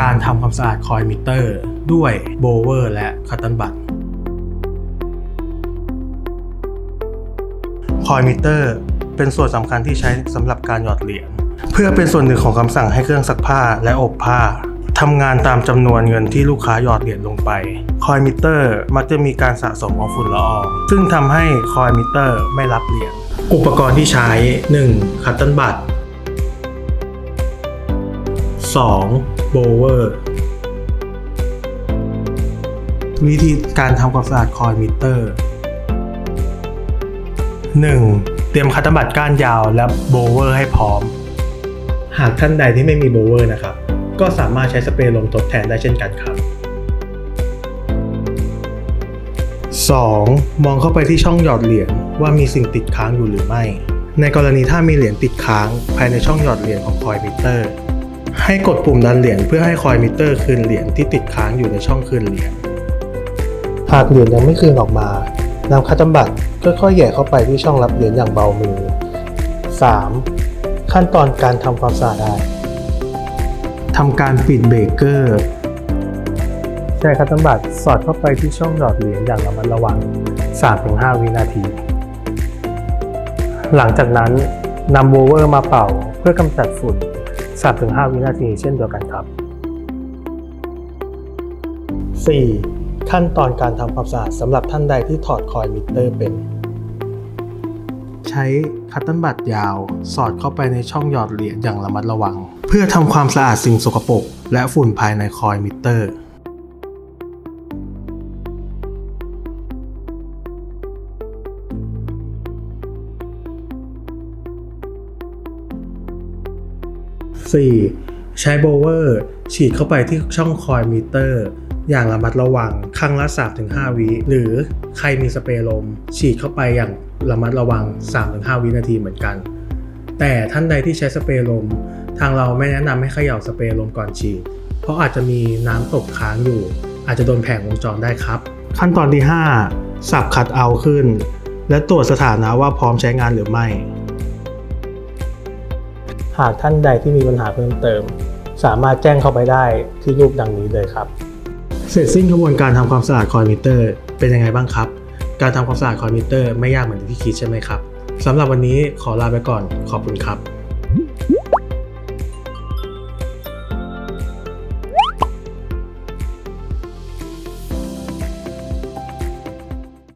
การทำความสะอาดคอยมิเตอร์ ด้วยโบเวอร์และคัตตันบัตคอยมิเตอร์เป็นส่วนสำคัญที่ใช้สำหรับการหยอดเหรียญเพื่อเป็นส่วนหนึ่งของคำสั่งให้เครื่องซักผ้าและอบผ้าทำงานตามจำนวนเงินที่ลูกค้าหยอดเหรียญลงไป คอยมิเตอร์มักจะมีการสะสมของฝุ่นละออง ซึ่งทำให้คอยมิเตอร์ไม่รับเหรียญ อุปกรณ์ที่ใช้ 1. คัตตันบัต 2. โบเวอร์วิธีการทำความสะอาดคอยมิเตอร์ 1. เตรียมคัตเตอร์บัตก้านยาวและโบเวอร์ให้พร้อม หากท่านใดที่ไม่มีโบเวอร์นะครับ ก็สามารถใช้สเปรย์ลมทดแทนได้เช่นกันครับ 2. มองเข้าไปที่ช่องหยอดเหรียญว่ามีสิ่งติดค้างอยู่หรือไม่ ในกรณีถ้ามีเหรียญติดค้างภายในช่องหยอดเหรียญของคอยมิเตอร์ ให้กดปุ่มดันเหรียญเพื่อให้คอยมิเตอร์คืนเหรียญที่ติดค้างอยู่ในช่องคืนเหรียญ หากเหรียญยังไม่คืนออกมานำคัตเตอร์บัตค่อยๆแหย่เข้าไปที่ช่องรับเหรียญอย่างเบามือ 3. ขั้นตอนการทำความสะอาดทำการปิดเบรกเกอร์ใช้คัตเตอร์บัตสอดเข้าไปที่ช่องหยอดเหรียญอย่างระมัดระวัง 3-5 วินาที หลังจากนั้นนำโบเวอร์มาเป่าเพื่อกำจัดฝุ่น 3-5 วินาทีเช่นเดียวกันครับ 4. ขั้นตอนการทำความสะอาดสำหรับท่านใดที่ถอดคอยมิเตอร์เป็น ใช้คัตเติลบัตยาว สอดเข้าไปในช่องหยอดเหรียญอย่างระมัดระวัง เพื่อทำความสะอาดสิ่งสกปรกและฝุ่นภายในคอยมิเตอร์ 4. ใช้โบเวอร์ ฉีดเข้าไปที่ช่องคอยมิเตอร์ อย่างระมัดระวังครั้งละ3-5 วิหรือใครมีสเปรย์ลม ฉีดเข้าไปอย่างระมัดระวัง 3-5 วินาทีเหมือนกัน แต่ท่านใดที่ใช้สเปรย์ลม ทางเราไม่แนะนำให้เขย่าสเปรย์ลมก่อนฉีด เพราะอาจจะมีน้ำตกค้างอยู่ อาจจะโดนแผงวงจรได้ครับ ขั้นตอนที่ 5 สับคัดเอาขึ้น และตรวจสถานะว่าพร้อมใช้งานหรือไม่ หากท่านใดที่มีปัญหาเพิ่มเติม สามารถแจ้งเข้าไปได้ที่รูปดังนี้เลยครับ เสร็จสิ้นกระบวนการทำความสะอาดคอยมิเตอร์ เป็นยังไงบ้างครับ การทำความสะอาดคอยมิเตอร์ไม่ยากเหมือนที่คิดใช่ไหมครับสำหรับวันนี้ขอลาไปก่อนขอบคุณครับ